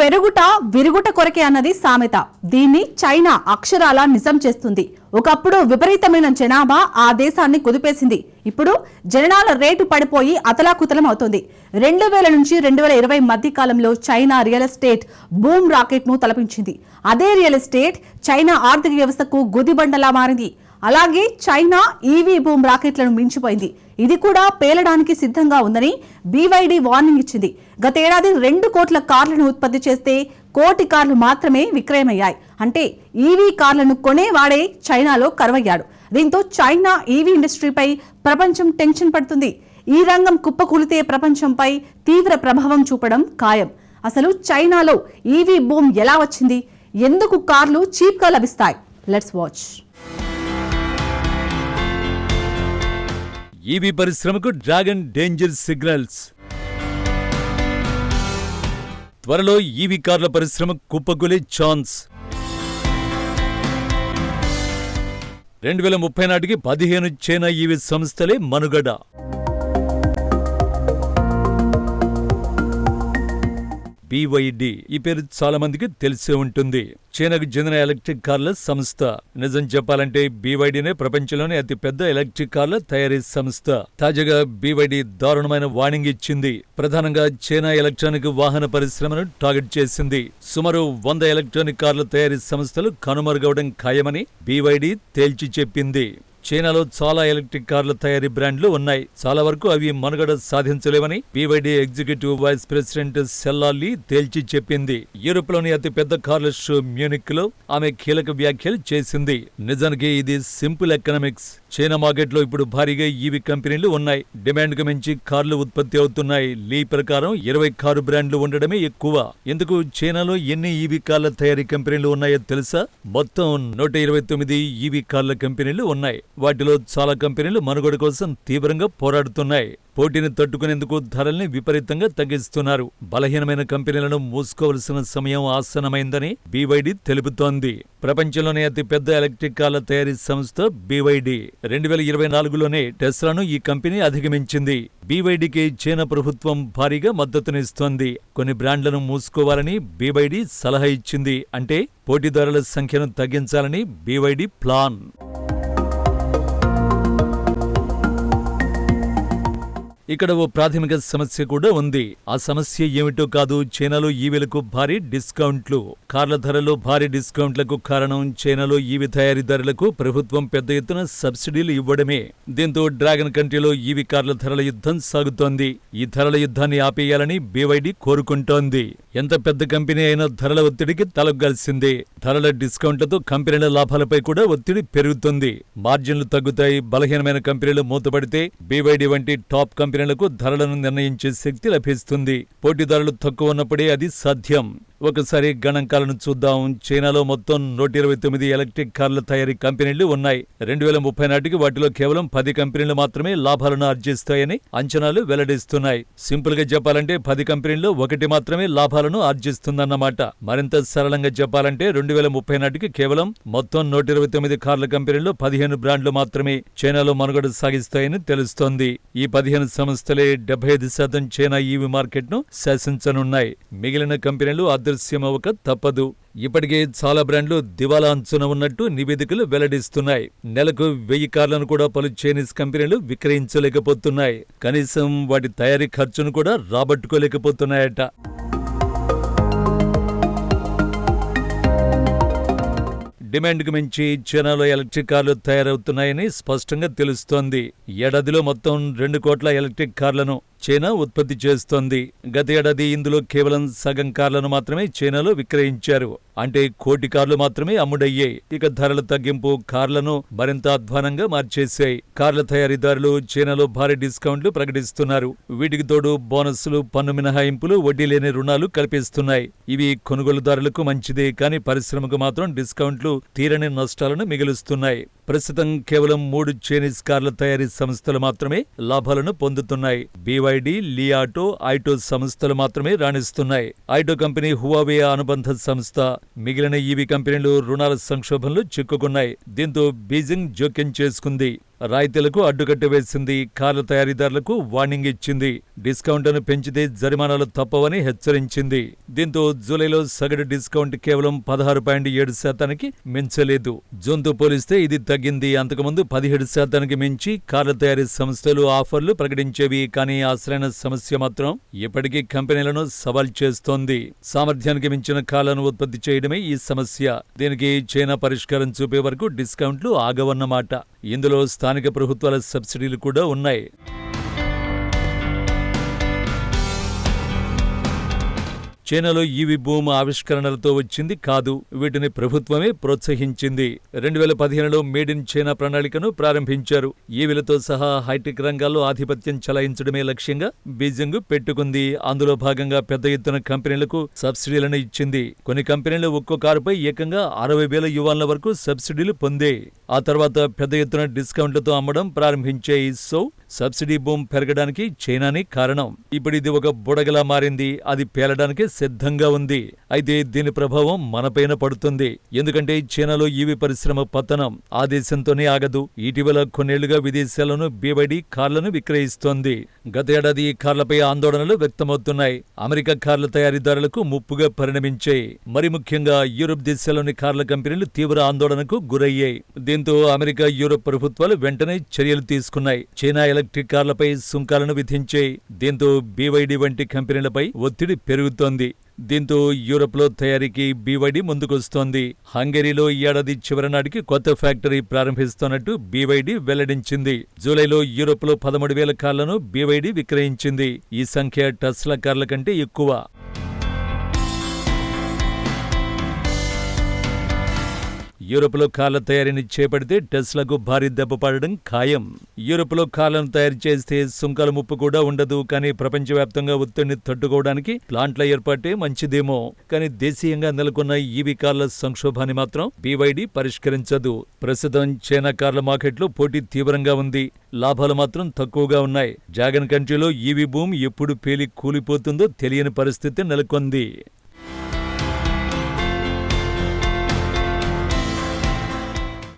పెరుగుట విరుగుట కొరకే అన్నది సామెత. దీన్ని చైనా అక్షరాల నిజం చేస్తుంది. ఒకప్పుడు విపరీతమైన జనాభా ఆ దేశాన్ని కుదిపేసింది. ఇప్పుడు జనాల రేటు పడిపోయి అతలాకుతలం అవుతుంది. రెండు వేల నుంచి రెండు వేల ఇరవై మధ్య కాలంలో చైనా రియల్ ఎస్టేట్ బూమ్ రాకెట్ను తలపించింది. అదే రియల్ ఎస్టేట్ చైనా ఆర్థిక వ్యవస్థకు గుదిబండలా మారింది. అలాగే చైనా ఈవీ బూమ్ రాకెట్లను మించిపోయింది. ఇది కూడా పేలడానికి సిద్ధంగా ఉందని బీవైడీ వార్నింగ్ ఇచ్చింది. గతేడాది రెండు కోట్ల కార్లను ఉత్పత్తి చేస్తే కోటి కార్లు మాత్రమే విక్రయమయ్యాయి. అంటే ఈవీ కార్లను కొనేవాడే చైనాలో కరువయ్యాడు. దీంతో చైనా ఈవీ ఇండస్ట్రీపై ప్రపంచం టెన్షన్ పడుతుంది. ఈ రంగం కుప్పకూలితే ప్రపంచంపై తీవ్ర ప్రభావం చూపడం ఖాయం. అసలు చైనాలో ఈవీ బూమ్ ఎలా వచ్చింది? ఎందుకు కార్లు చీప్గా లభిస్తాయి? Let's watch. ఈవీ పరిశ్రమకు డ్రాగన్ డేంజర్ సిగ్నల్స్. త్వరలో ఈవీ కార్ల పరిశ్రమ కుప్పకూలే ఛాన్స్. రెండు వేల ముప్పై నాటికి పదిహేను చైనా ఈవీ సంస్థలే మనుగడ. బివైడి ఈ పేరు చాలా మందికి తెలిసే ఉంటుంది. చైనాకు చెందిన ఎలక్ట్రిక్ కార్ల సంస్థ. నిజం చెప్పాలంటే బీవైడీనే ప్రపంచంలోనే అతి పెద్ద ఎలక్ట్రిక్ కార్ల తయారీ సంస్థ. తాజాగా బీవైడీ దారుణమైన వార్నింగ్ ఇచ్చింది. ప్రధానంగా చైనా ఎలక్ట్రానిక్ వాహన పరిశ్రమను టార్గెట్ చేసింది. సుమారు వంద ఎలక్ట్రానిక్ కార్ల తయారీ సంస్థలు కనుమరుగవడం ఖాయమని బీవైడీ తేల్చి చెప్పింది. చైనాలో చాలా ఎలక్ట్రిక్ కార్ల తయారీ బ్రాండ్లు ఉన్నాయి. చాలా వరకు అవి మనుగడ సాధించలేవని బీవైడీ ఎగ్జిక్యూటివ్ వైస్ ప్రెసిడెంట్ సెల్లాలి తేల్చి చెప్పింది. యూరోప్లోని అతి పెద్ద కార్ల షో మ్యూనిక్లో ఆమె కీలక వ్యాఖ్యలు చేసింది. నిజానికి ఇది సింపుల్ ఎకనామిక్స్. చైనా మార్కెట్లో ఇప్పుడు భారీగా ఈవీ కంపెనీలు ఉన్నాయి. డిమాండ్కు మించి కార్లు ఉత్పత్తి అవుతున్నాయి. లీ ప్రకారం ఇరవై కారు బ్రాండ్లు ఉండడమే ఎక్కువ. ఎందుకు చైనాలో ఎన్ని ఈవీ కార్ల తయారీ కంపెనీలు ఉన్నాయో తెలుసా? మొత్తం నూట ఇరవై తొమ్మిది ఈవీ కార్ల కంపెనీలు ఉన్నాయి. వాటిలో చాలా కంపెనీలు మనుగడ కోసం తీవ్రంగా పోరాడుతున్నాయి. పోటీని తట్టుకునేందుకు ధరల్ని విపరీతంగా తగ్గిస్తున్నారు. బలహీనమైన కంపెనీలను మూసుకోవలసిన సమయం ఆసనమైందని బీవైడీ తెలుపుతోంది. ప్రపంచంలోనే అతిపెద్ద ఎలక్ట్రిక్ కార్ల తయారీ సంస్థ బీవైడీ. రెండు వేల ఇరవై నాలుగులోనే టెస్లాను ఈ కంపెనీ అధిగమించింది. బీవైడీకి చైనా ప్రభుత్వం భారీగా మద్దతునిస్తోంది. కొన్ని బ్రాండ్లను మూసుకోవాలని బీవైడీ సలహా ఇచ్చింది. అంటే పోటీదారుల సంఖ్యను తగ్గించాలని బీవైడి ప్లాన్. ఇక్కడ ఓ ప్రాథమిక సమస్య కూడా ఉంది. ఆ సమస్య ఏమిటో కాదు చైనాలో ఈవీలకు భారీ డిస్కౌంట్లు. కార్ల ధరలో భారీ డిస్కౌంట్లకు కారణం చైనాలో ఈవీ తయారీదారులకు ప్రభుత్వం పెద్ద ఎత్తున సబ్సిడీలు ఇవ్వడమే. దీంతో డ్రాగన్ కంట్రీలో ఈవీ కార్ల ధరల యుద్ధం సాగుతోంది. ఈ ధరల యుద్ధాన్ని ఆపేయాలని బీవైడీ కోరుకుంటోంది. ఎంత పెద్ద కంపెనీ అయినా ధరల ఒత్తిడికి తలొగ్గాల్సిందే. ధరల డిస్కౌంట్లతో కంపెనీల లాభాలపై కూడా ఒత్తిడి పెరుగుతుంది. మార్జిన్లు తగ్గుతాయి. బలహీనమైన కంపెనీలు మూతపడితే బీవైడీ వంటి టాప్ కంపెనీ కంపెనీలకు ధరలను నిర్ణయించే శక్తి లభిస్తుంది. పోటీదారులు తక్కువ ఉన్నప్పుడే అది సాధ్యం. ఒకసారి గణాంకాలను చూద్దాం. చైనాలో మొత్తం నూట ఇరవై తొమ్మిది ఎలక్ట్రిక్ కార్ల తయారీ కంపెనీలు ఉన్నాయి. రెండు వేల ముప్పై నాటికి వాటిలో కేవలం పది కంపెనీలు మాత్రమే లాభాలను ఆర్జిస్తాయని అంచనాలు వెల్లడిస్తున్నాయి. సింపుల్గా చెప్పాలంటే పది కంపెనీల్లో ఒకటి మాత్రమే లాభాలను ఆర్జిస్తుందన్నమాట. మరింత సరళంగా చెప్పాలంటే రెండు వేల ముప్పై నాటికి కేవలం మొత్తం నూట ఇరవై తొమ్మిది కార్ల కంపెనీల్లో పదిహేను బ్రాండ్లు మాత్రమే చైనాలో మనుగడ సాగిస్తాయని తెలుస్తోంది. ఈ పదిహేను సంస్థలే డెబ్బై ఐదు శాతం చైనా ఈవీ మార్కెట్ను శాసించనున్నాయి. మిగిలిన కంపెనీలు దృశ్యమవక తప్పదు. ఇప్పటికే చాలా బ్రాండ్లు దివాలా అంచున ఉన్నట్టు నివేదికలు వెల్లడిస్తున్నాయి. నెలకు వెయ్యి కార్లను కూడా పలు చైనీస్ కంపెనీలు విక్రయించలేకపోతున్నాయి. కనీసం వాటి తయారీ ఖర్చును కూడా రాబట్టుకోలేకపోతున్నాయట. డిమాండ్కు మించి చైనాలో ఎలక్ట్రిక్ కార్లు తయారవుతున్నాయని స్పష్టంగా తెలుస్తోంది. ఏడాదిలో మొత్తం రెండు కోట్ల ఎలక్ట్రిక్ కార్లను చైనా ఉత్పత్తి చేస్తోంది. గత ఏడాది ఇందులో కేవలం సగం కార్లను మాత్రమే చైనాలో విక్రయించారు. అంటే కోటి కార్లు మాత్రమే అమ్ముడయ్యాయి. ఇక ధరల తగ్గింపు కార్లను మరింత అధ్వానంగా మార్చేశాయి. కార్ల తయారీదారులు చైనాలో భారీ డిస్కౌంట్లు ప్రకటిస్తున్నారు. వీటికి తోడు బోనస్లు పన్ను మినహాయింపులు వడ్డీ లేని రుణాలు కల్పిస్తున్నాయి. ఇవి కొనుగోలుదారులకు మంచిదే కానీ పరిశ్రమకు మాత్రం డిస్కౌంట్లు తీరని నష్టాలను మిగులుస్తున్నాయి. ప్రస్తుతం కేవలం మూడు చైనీస్ కార్ల తయారీ సంస్థలు మాత్రమే లాభాలను పొందుతున్నాయి. బీవైడి లియాటో ఐటో సంస్థలు మాత్రమే రాణిస్తున్నాయి. ఐటో కంపెనీ హువావే అనుబంధ సంస్థ. మిగిలిన ఈవీ కంపెనీలు రుణాల సంక్షోభంలో చిక్కుకున్నాయి. దీంతో బీజింగ్ జోక్యం చేసుకుంది. రాయితీలకు అడ్డుకట్ట వేసింది. కార్ల తయారీదారులకు వార్నింగ్ ఇచ్చింది. డిస్కౌంట్ను పెంచితే జరిమానాలు తప్పవని హెచ్చరించింది. దీంతో జూలైలో సగటు డిస్కౌంట్ కేవలం పదహారు పాయింట్ ఏడు శాతానికి మించలేదు. జూన్తో పోలిస్తే ఇది తగ్గింది. అంతకుముందు పదిహేడు శాతానికి మించి కార్ల తయారీ సంస్థలు ఆఫర్లు ప్రకటించేవి. కానీ అసలైన సమస్య మాత్రం ఇప్పటికీ కంపెనీలను సవాల్ చేస్తోంది. సామర్థ్యానికి మించిన కార్లను ఉత్పత్తి చేయడమే ఈ సమస్య. దీనికి చైనా పరిష్కారం చూపే వరకు డిస్కౌంట్లు ఆగవన్నమాట. ఇందులో స్థానిక ప్రభుత్వాల సబ్సిడీలు కూడా ఉన్నాయి. చైనాలో ఈవీ భూమ్ ఆవిష్కరణలతో వచ్చింది కాదు వీటిని ప్రభుత్వమే ప్రోత్సహించింది. రెండు వేల పదిహేనులో మేడ్ ఇన్ చైనా ప్రణాళికను ప్రారంభించారు. ఈవీలతో సహా హైటెక్ రంగాల్లో ఆధిపత్యం చలాయించడమే లక్ష్యంగా బీజింగ్ పెట్టుకుంది. అందులో భాగంగా పెద్ద ఎత్తున కంపెనీలకు సబ్సిడీలను ఇచ్చింది. కొన్ని కంపెనీలు ఒక్కో కారుపై ఏకంగా అరవై వేల యువాన్ల వరకు సబ్సిడీలు పొందే ఆ తర్వాత పెద్ద ఎత్తున డిస్కౌంట్లతో అమ్మడం ప్రారంభించే సో సబ్సిడీ బూమ్ పెరగడానికి చైనానే కారణం. ఇప్పుడు ఇది ఒక బుడగలా మారింది. అది పేలడానికి సిద్ధంగా ఉంది. అయితే దీని ప్రభావం మనపైన పడుతుంది. ఎందుకంటే చైనాలో ఈవీ పరిశ్రమ పతనం ఆ దేశంతోనే ఆగదు. ఇటీవల కొన్నేళ్ళుగా విదేశాలను బీవైడి కార్లను విక్రయిస్తోంది. గత ఏడాది ఈ కార్లపై ఆందోళనలు వ్యక్తమవుతున్నాయి. అమెరికా కార్ల తయారీదారులకు ముప్పుగా పరిణమించాయి. మరి ముఖ్యంగా యూరోప్ దేశాల్లోని కార్ల కంపెనీలు తీవ్ర ఆందోళనకు గురయ్యాయి. దీంతో అమెరికా యూరోప్ ప్రభుత్వాలు వెంటనే చర్యలు తీసుకున్నాయి. చైనా ఎలక్ట్రిక్ కార్లపై సుంకాలను విధించాయి దీంతో బీవైడి వంటి కంపెనీలపై ఒత్తిడి పెరుగుతోంది. దీంతో యూరోప్లో తయారీకి బీవైడి ముందుకొస్తోంది. హంగరీలో ఈ ఏడాది చివరి నాటికి కొత్త ఫ్యాక్టరీ ప్రారంభిస్తున్నట్టు బీవైడి వెల్లడించింది. జూలైలో యూరోప్లో పదమూడు వేల కార్లను బీవైడి విక్రయించింది. ఈ సంఖ్య టస్లా కార్ల కంటే ఎక్కువ. యూరోప్లో కార్ల తయారీని చేపడితే టెస్లాకు భారీ దెబ్బ పడడం ఖాయం. యూరోప్లో కార్లను తయారు చేస్తే సుంకాల ముప్పు కూడా ఉండదు కానీ ప్రపంచవ్యాప్తంగా ఒత్తిడిని తట్టుకోవడానికి ప్లాంట్ల ఏర్పాటే మంచిదేమో. కానీ దేశీయంగా నెలకొన్న ఈవీ కార్ల సంక్షోభాన్ని మాత్రం బీవైడి పరిష్కరించదు. ప్రస్తుతం చైనా కార్ల మార్కెట్లో పోటీ తీవ్రంగా ఉంది. లాభాలు మాత్రం తక్కువగా ఉన్నాయి. జాగన్ కంట్రీలో ఈవీ భూమి ఎప్పుడు పేలి కూలిపోతుందో తెలియని పరిస్థితి నెలకొంది.